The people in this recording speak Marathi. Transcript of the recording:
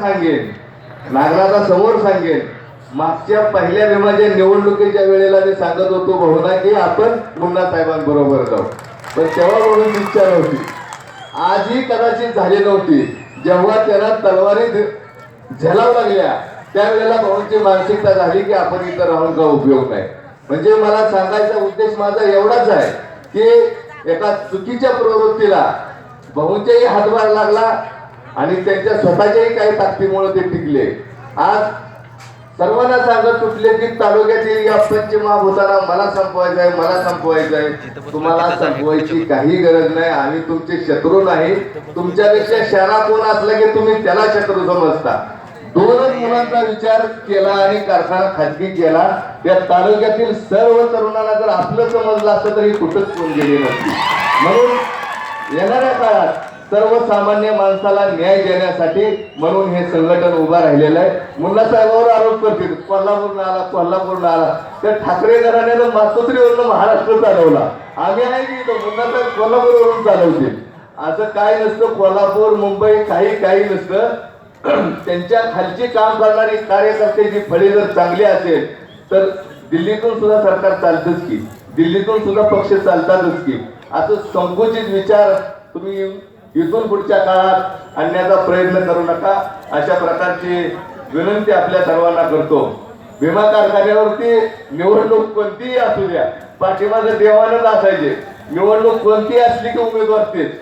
सांगेन. नागराचा समोर सांगेन. मागच्या पहिल्या विमाच्या निवडणुकीच्या वेळेला मी सांगत होतो बहुना की आपण मुन्ना साहेबांबरोबर जाऊ. पण तेव्हा म्हणून इच्छा नव्हती. आजही कदाचित झाली नव्हती. जेव्हा त्यांना तलवारी झलाव झेलावं लागल्या त्यावेळेला भाऊंची मानसिकता झाली की आपण इथं राहून का उपयोग नाही. म्हणजे मला सांगायचा उद्देश माझा एवढाच आहे की एका चुकीच्या प्रवृत्तीला भाऊंच्याही हातभार लागला आणि त्यांच्या स्वतःच्याही काही ताकदीमुळे ते टिकले. आज सर्वांना सांगत सुटले की तालुक्यातील या पंचमहाभूताला मला संपवायचं आहे मला संपवायचं आहे. तुम्हाला संपवायची काही गरज नाही आम्ही तुमचे शत्रू नाही. तुमच्यापेक्षा शहरा कोण असला की तुम्ही त्याला शत्रू समजता. दोनच मुलांचा विचार केला आणि कारखाना खाजगी केला. त्या तालुक्यातील सर्व तरुणांना जर आपलं समजलं असतं तरी कुठंच कोण गेली नसती. म्हणून येणाऱ्या काळात सर्वसामान्य माणसाला न्याय देण्यासाठी म्हणून हे संघटन उभं राहिलेलं आहे. मुन्ना साहेबांवर आरोप करतील कोल्हापूरनं आला कोल्हापूरला आला. तर ठाकरे घराण्यानं मातोत्रीवरून महाराष्ट्र चालवला. आम्ही आहे की तो मुन्ना साहेब कोल्हापूरवरून चालवतील. असं काय नसतं कोल्हापूर मुंबई काही काही नसतं. त्यांच्या खालची काम करणारी कार्यकर्त्याची फळे जर चांगली असेल तर दिल्लीतून सुद्धा सरकार चालतंच की. दिल्लीतून सुद्धा पक्ष चालतातच की. असं संकुचित विचार तुम्ही इथून पुढच्या काळात आणण्याचा प्रयत्न करू नका. अशा प्रकारची विनंती आपल्या सर्वांना करतो. विमा कारखान्यावरती निवडणूक कोणतीही असू द्या पाठिंबा देवानच असायचे. निवडणूक कोणती असली की उमेदवार तेच.